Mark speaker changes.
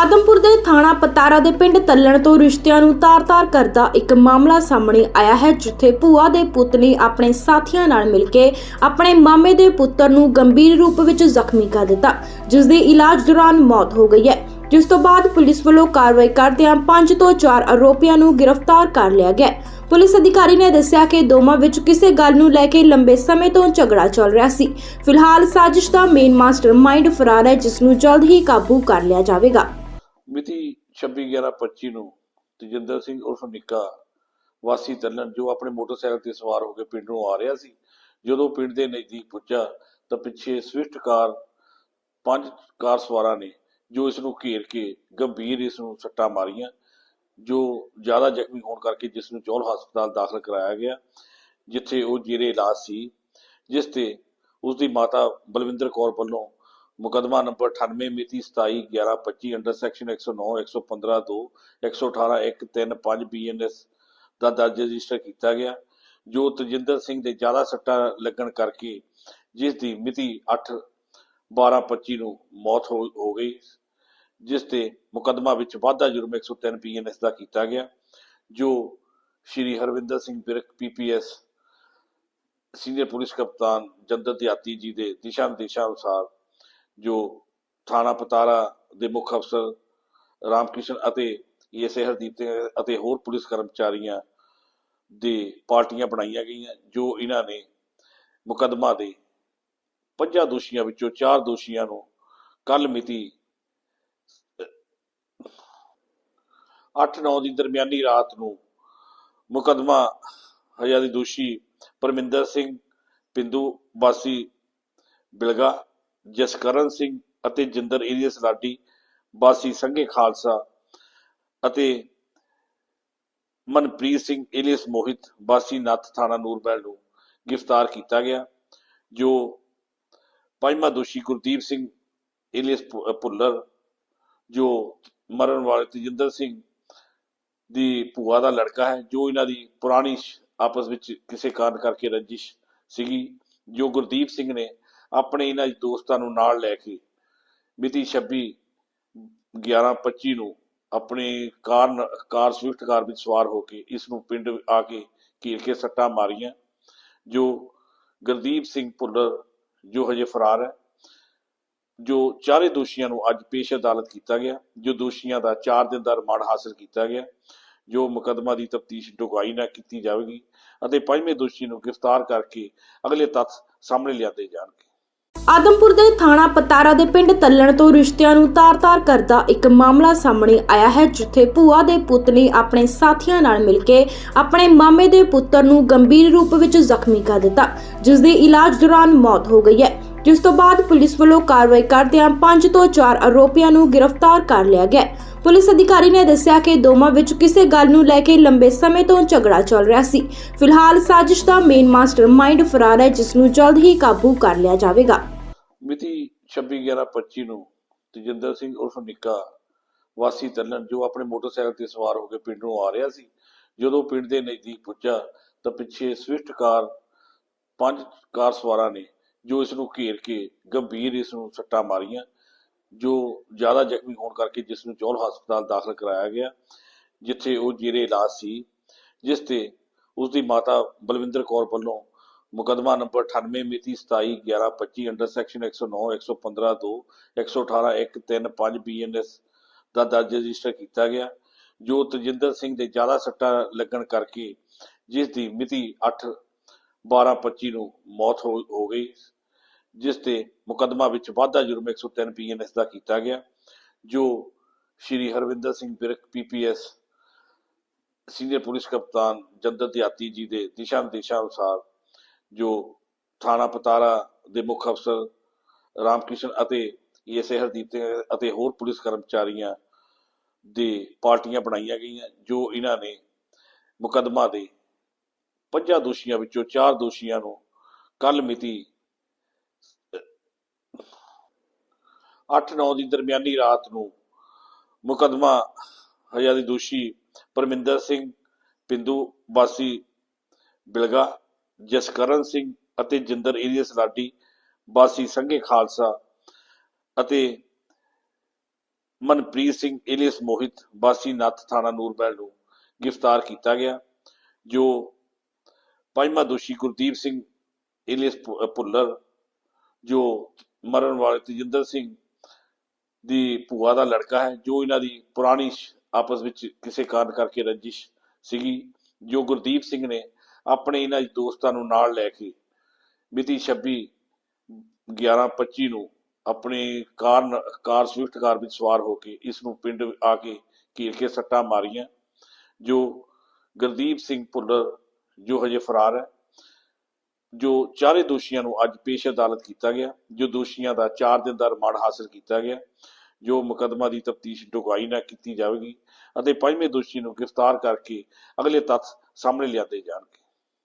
Speaker 1: ਆਦਮਪੁਰ ਦੇ ਥਾਣਾ ਪਤਾਰਾ ਦੇ ਪਿੰਡ ਤੱਲਣ ਤੋਂ ਰਿਸ਼ਤਿਆਂ ਨੂੰ ਤਾਰ-ਤਾਰ ਕਰਦਾ ਇੱਕ ਮਾਮਲਾ ਸਾਹਮਣੇ ਆਇਆ ਹੈ, ਜਿੱਥੇ ਭੂਆ ਦੇ ਪੁੱਤ ਨੇ ਆਪਣੇ ਸਾਥੀਆਂ ਨਾਲ ਮਿਲ ਕੇ ਆਪਣੇ ਮਾਮੇ ਦੇ ਪੁੱਤਰ ਨੂੰ ਗੰਭੀਰ ਰੂਪ ਵਿੱਚ ਜ਼ਖਮੀ ਕਰ ਦਿੱਤਾ ਜਿਸ ਦੀ ਇਲਾਜ ਦੌਰਾਨ ਮੌਤ ਹੋ ਗਈ ਹੈ। ਜਿਸ ਤੋਂ ਬਾਅਦ ਪੁਲਿਸ ਵੱਲੋਂ ਕਾਰਵਾਈ ਕਰਦਿਆਂ 5 ਤੋਂ 4 ਆਰੋਪੀਆਂ ਨੂੰ ਗ੍ਰਿਫਤਾਰ ਕਰ ਲਿਆ ਗਿਆ। ਪੁਲਿਸ ਅਧਿਕਾਰੀ ਨੇ ਦੱਸਿਆ ਕਿ ਦੋਵਾਂ ਵਿੱਚ ਕਿਸੇ ਗੱਲ ਨੂੰ ਲੈ ਕੇ ਲੰਬੇ ਸਮੇਂ ਤੋਂ ਝਗੜਾ ਚੱਲ ਰਿਹਾ ਸੀ। ਫਿਲਹਾਲ ਸਾਜ਼ਿਸ਼ ਦਾ ਮੇਨ ਮਾਸਟਰਮਾਈਂਡ ਫਰਾਰ ਹੈ, ਜਿਸ ਨੂੰ ਜਲਦ ਹੀ ਕਾਬੂ ਕਰ ਲਿਆ ਜਾਵੇਗਾ।
Speaker 2: 26/11/25 ਨੂੰ ਤਜਿੰਦਰ ਸਿੰਘ ਉਰਫ ਨਿੱਕਾ ਵਾਸੀ ਤੱਲਣ ਜੋ ਆਪਣੇ ਮੋਟਰਸਾਈਕਲ ਤੇ ਸਵਾਰ ਹੋ ਕੇ ਪਿੰਡ ਨੂੰ ਆ ਰਿਹਾ ਸੀ। ਜਦੋਂ ਪਿੰਡ ਦੇ ਨਜ਼ਦੀਕ ਪੁੱਜਾ ਤਾਂ ਪਿੱਛੇ ਸਵਿਫਟ ਕਾਰ, ਪੰਜ ਕਾਰ ਸਵਾਰਾਂ ਨੇ ਜੋ ਇਸ ਨੂੰ ਘੇਰ ਕੇ ਗੰਭੀਰ ਇਸ ਨੂੰ ਸੱਟਾਂ ਮਾਰੀਆਂ, ਜੋ ਜ਼ਿਆਦਾ ਜ਼ਖਮੀ ਹੋਣ ਕਰਕੇ ਜਿਸ ਨੂੰ ਚੌਲ ਹਸਪਤਾਲ ਦਾਖਲ ਕਰਾਇਆ ਗਿਆ, ਜਿੱਥੇ ਉਹ ਜੀਰੇ ਇਲਾਜ ਸੀ, ਜਿਸ ਤੇ ਉਸ ਦੀ ਮਾਤਾ ਬਲਵਿੰਦਰ ਕੌਰ ਵੱਲੋਂ ਮੁਕਦਮਾ ਨੰਬਰ 98 ਮਿਤੀ 27 11 25 ਅੰਡਰ ਸੈਕਸ਼ਨ 109 115 2 118 135 ਬੀਐਨਐਸ ਦਾ ਦਰਜ ਰਜਿਸਟਰ ਕੀਤਾ ਗਿਆ, ਜੋ ਤਜਿੰਦਰ ਸਿੰਘ ਦੇ ਜ਼ਿਆਦਾ ਸੱਟਾਂ ਲੱਗਣ ਕਰਕੇ ਜਿਸ ਦੀ ਮਿਤੀ 8 12 25 ਨੂੰ ਮੌਤ ਹੋ ਗਈ, ਜਿਸ ਤੇ ਮੁਕਦਮਾ ਵਿੱਚ ਵਾਧਾ ਜੁਰਮ 103 ਬੀਐਨਐਸ ਦਾ ਕੀਤਾ ਗਿਆ, ਜੋ Shri Harvinder Singh Birk PPS senior police ਕਪਤਾਨ ਜੰਦਰ ਦਿਹਾਤੀ ਜੀ ਦੇ ਦਿਸ਼ਾ ਨਿਰਦੇਸ਼ਾਂ ਅਨੁਸਾਰ ਜੋ ਥਾਣਾ ਪਤਾਰਾ ਦੇ ਮੁੱਖ ਅਫਸਰ ਰਾਮਕ੍ਰਿਸ਼ਨ ਅਤੇ ਏਐਸਏ ਹਰਦੀਪ ਸਿੰਘ ਅਤੇ ਹੋਰ ਪੁਲਿਸ ਕਰਮਚਾਰੀਆਂ ਦੇ ਪਾਰਟੀਆਂ ਬਣਾਈਆਂ ਗਈਆਂ, ਜੋ ਇਹਨਾਂ ਨੇ ਮੁਕੱਦਮਾ ਦੇ ਪੰਜਾਂ ਦੋਸ਼ੀਆਂ ਵਿੱਚੋਂ ਚਾਰ ਦੋਸ਼ੀਆਂ ਨੂੰ ਕੱਲ ਮਿਤੀ 8-9 ਦੀ ਦਰਮਿਆਨੀ ਰਾਤ ਨੂੰ ਮੁਕੱਦਮਾ ਹਜ਼ਾਰੀ ਦੋਸ਼ੀ ਪਰਮਿੰਦਰ ਸਿੰਘ ਪਿੰਦੂ ਵਾਸੀ ਬਿਲਗਾ ਜਸਕਰਨ ਸਿੰਘ ਅਤੇ ਜਿੰਦਰ ਏਰੀਅਸ ਲਾਡੀ, ਵਾਸੀ ਸੰਘੇ ਖਾਲਸਾ ਅਤੇ ਮਨਪ੍ਰੀਤ ਸਿੰਘ ਏਲੀਅਸ ਮੋਹਿਤ, ਵਾਸੀ ਨੱਥ ਥਾਣਾ ਨੂਰਮਹਿਲ ਨੂੰ ਗ੍ਰਿਫਤਾਰ ਕੀਤਾ ਗਿਆ, ਜੋ ਪੰਜਵਾਂ ਦੋਸ਼ੀ ਗੁਰਦੀਪ ਸਿੰਘ ਏਲੀਅਸ ਭੁ- ਭੁੱਲਰ, ਜੋ ਮਰਨ ਵਾਲੇ ਤਜਿੰਦਰ ਸਿੰਘ ਦੀ ਭੂਆ ਦਾ ਲੜਕਾ ਹੈ, ਜੋ ਇਹਨਾਂ ਦੀ ਪੁਰਾਣੀ ਆਪਸ ਵਿੱਚ ਕਿਸੇ ਕਾਰਨ ਕਰਕੇ ਰੰਜਿਸ਼ ਸੀਗੀ, ਜੋ ਗੁਰਦੀਪ ਸਿੰਘ ਨੇ ਆਪਣੇ ਇਹਨਾਂ ਦੋਸਤਾਂ ਨੂੰ ਨਾਲ ਲੈ ਕੇ ਮਿਤੀ 26 11 25 ਨੂੰ ਆਪਣੇ ਕਾਰ ਨ- ਕਾਰ ਸਵਿਫਟ ਕਾਰ ਵਿੱਚ ਸਵਾਰ ਹੋ ਕੇ ਇਸ ਨੂੰ ਪਿੰਡ ਆ ਕੇ ਘੇਰ ਕੇ ਸੱਟਾਂ ਮਾਰੀਆਂ, ਜੋ ਗੁਰਦੀਪ ਸਿੰਘ ਭੁੱਲਰ, ਜੋ ਹਜੇ ਫਰਾਰ ਹੈ, ਜੋ ਚਾਰੇ ਦੋਸ਼ੀਆਂ ਨੂੰ ਅੱਜ ਪੇਸ਼ ਅਦਾਲਤ ਕੀਤਾ ਗਿਆ, ਜੋ ਦੋਸ਼ੀਆਂ ਦਾ 4 ਦਿਨ ਦਾ ਰਿਮਾਂਡ ਹਾਸਲ ਕੀਤਾ ਗਿਆ, ਜੋ ਮੁਕੱਦਮਾ ਦੀ ਤਫਤੀਸ਼ ਡੁਗਾਈ ਨਾ ਕੀਤੀ ਜਾਵੇਗੀ ਅਤੇ ਪੰਜਵੇਂ ਦੋਸ਼ੀ ਨੂੰ ਗ੍ਰਿਫਤਾਰ ਕਰਕੇ ਅਗਲੇ ਤੱਥ ਸਾਹਮਣੇ ਲਿਆਂਦੇ ਜਾਣਗੇ।
Speaker 1: ਆਦਮਪੁਰ ਦੇ ਥਾਣਾ ਪਤਾਰਾ ਦੇ ਪਿੰਡ ਤੱਲਣ ਤੋਂ ਰਿਸ਼ਤਿਆਂ ਨੂੰ ਤਾਰ-ਤਾਰ ਕਰਦਾ ਇੱਕ ਮਾਮਲਾ ਸਾਹਮਣੇ ਆਇਆ ਹੈ, ਜਿੱਥੇ ਭੂਆ ਦੇ ਪੁੱਤ ਨੇ ਆਪਣੇ ਸਾਥੀਆਂ ਨਾਲ ਮਿਲ ਕੇ ਆਪਣੇ ਮਾਮੇ ਦੇ ਪੁੱਤਰ ਨੂੰ ਗੰਭੀਰ ਰੂਪ ਵਿੱਚ ਜ਼ਖਮੀ ਕਰ ਦਿੱਤਾ ਜਿਸ ਦੀ ਇਲਾਜ ਦੌਰਾਨ ਮੌਤ ਹੋ ਗਈ ਹੈ। ਜਿਸ ਤੋਂ ਬਾਅਦ ਪੁਲਿਸ ਵੱਲੋਂ ਕਾਰਵਾਈ ਕਰਦਿਆਂ 5 ਤੋਂ 4 ਆਰੋਪੀਆਂ ਨੂੰ ਗ੍ਰਿਫਤਾਰ ਕਰ ਲਿਆ ਗਿਆ ਪੁਲਿਸ ਅਧਿਕਾਰੀ ਨੇ ਦੱਸਿਆ ਕਿ ਦੋਵਾਂ ਵਿੱਚ ਕਿਸੇ ਗੱਲ ਨੂੰ ਲੈ ਕੇ ਲੰਬੇ ਸਮੇਂ ਤੋਂ ਝਗੜਾ ਚੱਲ ਰਿਹਾ ਸੀ। ਫਿਲਹਾਲ ਸਾਜ਼ਿਸ਼ ਦਾ ਮੇਨ ਮਾਸਟਰਮਾਈਂਡ ਫਰਾਰ ਹੈ, ਜਿਸ ਨੂੰ ਜਲਦ ਹੀ ਕਾਬੂ ਕਰ ਲਿਆ ਜਾਵੇਗਾ।
Speaker 2: ਮਿਤੀ 26/11/25 ਨੂੰ ਤਜਿੰਦਰ ਸਿੰਘ ਉਰਫ ਨਿੱਕਾ ਵਾਸੀ ਤੱਲਣ ਜੋ ਆਪਣੇ ਮੋਟਰਸਾਈਕਲ ਤੇ ਸਵਾਰ ਹੋ ਕੇ ਪਿੰਡ ਨੂੰ ਆ ਰਿਹਾ ਸੀ, ਜਦੋਂ ਪਿੰਡ ਦੇ ਨਜ਼ਦੀਕ ਪੁੱਜਾ ਤਾਂ ਪਿੱਛੇ ਸਵਿਫਟ ਕਾਰ, ਪੰਜ ਕਾਰ ਸਵਾਰਾਂ ਨੇ ਜੋ ਇਸ ਨੂੰ ਘੇਰ ਕੇ ਗੰਭੀਰ ਇਸ ਨੂੰ ਸੱਟਾਂ ਮਾਰੀਆਂ। ਜੋ ਜ਼ਿਆਦਾ ਜ਼ਖਮੀ ਹੋਣ ਕਰਕੇ ਜਿਸ ਨੂੰ ਚੌਲ ਹਸਪਤਾਲ ਦਾਖਲ ਕਰਾਇਆ ਗਿਆ, ਜਿੱਥੇ ਉਹ ਜੀਰੇ ਇਲਾਜ ਸੀ, ਜਿਸ ਤੇ ਉਸ ਦੀ ਮਾਤਾ ਬਲਵਿੰਦਰ ਕੌਰ ਵੱਲੋਂ ਮੁਕੱਦਮਾ ਨੰਬਰ 98 ਮਿਤੀ 27 11 25 ਅੰਡਰ ਸੈਕਸ਼ਨ 109 115 2 118 135 ਬੀਐਨਐਸ ਦਾ ਦਰਜ ਰਜਿਸਟਰ ਕੀਤਾ ਗਿਆ, ਜੋ ਤਜਿੰਦਰ ਸਿੰਘ ਦੇ ਜ਼ਿਆਦਾ ਸੱਟਾਂ ਲੱਗਣ ਕਰਕੇ ਜਿਸ ਦੀ ਮਿਤੀ 8 12 25 ਨੂੰ ਮੌਤ ਹੋ ਗਈ। ਜਿਸ ਤੇ ਮੁਕੱਦਮਾ ਵਿੱਚ ਵਾਧਾ ਜੁਰਮ 103 ਬੀਐਨਐਸ ਦਾ ਕੀਤਾ ਗਿਆ, ਜੋ Shri Harvinder Singh Birk PPS senior police ਕਪਤਾਨ ਜੰਦਰ ਦਿਆਤੀ ਜੀ ਦੇ ਦਿਸ਼ਾ ਨਿਰਦੇਸ਼ਾਂ ਅਨੁਸਾਰ, ਜੋ ਥਾਣਾ ਪਤਾਰਾ ਦੇ ਮੁੱਖ ਅਫਸਰ ਰਾਮਕ੍ਰਿਸ਼ਨ ਅਤੇ ਏਐਸਏ ਹਰਦੀਪ ਸਿੰਘ ਅਤੇ ਹੋਰ ਪੁਲਿਸ ਕਰਮਚਾਰੀਆਂ ਦੇ ਪਾਰਟੀਆਂ ਬਣਾਈਆਂ ਗਈਆਂ, ਜੋ ਇਹਨਾਂ ਨੇ ਮੁਕੱਦਮਾ ਦੇ ਪੰਜਾਂ ਦੋਸ਼ੀਆਂ ਵਿੱਚੋਂ ਚਾਰ ਦੋਸ਼ੀਆਂ ਨੂੰ ਕੱਲ ਮਿਤੀ 8-9 ਦੀ ਦਰਮਿਆਨੀ ਰਾਤ ਨੂੰ ਮੁਕੱਦਮਾ ਹਜ਼ਾਰੀ ਦੋਸ਼ੀ ਪਰਮਿੰਦਰ ਸਿੰਘ ਪਿੰਦੂ ਵਾਸੀ ਬਿਲਗਾ, ਜਸਕਰਨ ਸਿੰਘ ਅਤੇ ਜਿੰਦਰ ਏਰੀਅਸ ਲਾਡੀ ਵਾਸੀ ਸੰਘੇ ਖਾਲਸਾ ਅਤੇ ਮਨਪ੍ਰੀਤ ਸਿੰਘ ਏਲੀਅਸ ਮੋਹਿਤ ਵਾਸੀ ਨੱਥ ਥਾਣਾ ਨੂਰਬੈਲ ਨੂੰ ਗ੍ਰਿਫਤਾਰ ਕੀਤਾ ਗਿਆ, ਜੋ ਪੰਜਵਾਂ ਦੋਸ਼ੀ ਗੁਰਦੀਪ ਸਿੰਘ ਏਲੀਅਸ ਭੁੱਲਰ ਜੋ ਮਰਨ ਵਾਲੇ ਤੇਜਿੰਦਰ ਸਿੰਘ ਦੀ ਭੂਆ ਦਾ ਲੜਕਾ ਹੈ, ਜੋ ਇਹਨਾਂ ਦੀ ਪੁਰਾਣੀ ਆਪਸ ਵਿੱਚ ਕਿਸੇ ਕਾਰਨ ਕਰਕੇ ਰੰਜਿਸ਼ ਸੀਗੀ, ਜੋ ਗੁਰਦੀਪ ਸਿੰਘ ਨੇ ਆਪਣੇ ਇਹਨਾਂ ਦੋਸਤਾਂ ਨੂੰ ਨਾਲ ਲੈ ਕੇ ਮਿਤੀ 26 11 25 ਨੂੰ ਆਪਣੇ ਕਾਰ ਕਾਰ ਸਵਿਫਟ ਕਾਰ ਵਿੱਚ ਸਵਾਰ ਹੋ ਕੇ ਇਸ ਨੂੰ ਪਿੰਡ ਆ ਕੇ ਘੇਰ ਕੇ ਸੱਟਾਂ ਮਾਰੀਆਂ, ਜੋ ਗੁਰਦੀਪ ਸਿੰਘ ਭੁੱਲਰ, ਜੋ ਹਜੇ ਫਰਾਰ ਹੈ। ਜੋ ਚਾਰੇ ਦੋਸ਼ੀਆਂ ਨੂੰ ਅੱਜ ਪੇਸ਼ ਅਦਾਲਤ ਕੀਤਾ ਗਿਆ, ਜੋ ਦੋਸ਼ੀਆਂ ਦਾ 4 ਦਿਨ ਦਾ ਰਿਮਾਂਡ ਹਾਸਲ ਕੀਤਾ ਗਿਆ, ਜੋ ਮੁਕੱਦਮਾ ਦੀ ਤਫਤੀਸ਼ ਡੁਗਾਈ ਨਾ ਕੀਤੀ ਜਾਵੇਗੀ ਅਤੇ ਪੰਜਵੇਂ ਦੋਸ਼ੀ ਨੂੰ ਗ੍ਰਿਫਤਾਰ ਕਰਕੇ ਅਗਲੇ ਤੱਥ ਸਾਹਮਣੇ ਲਿਆਂਦੇ ਜਾਣਗੇ।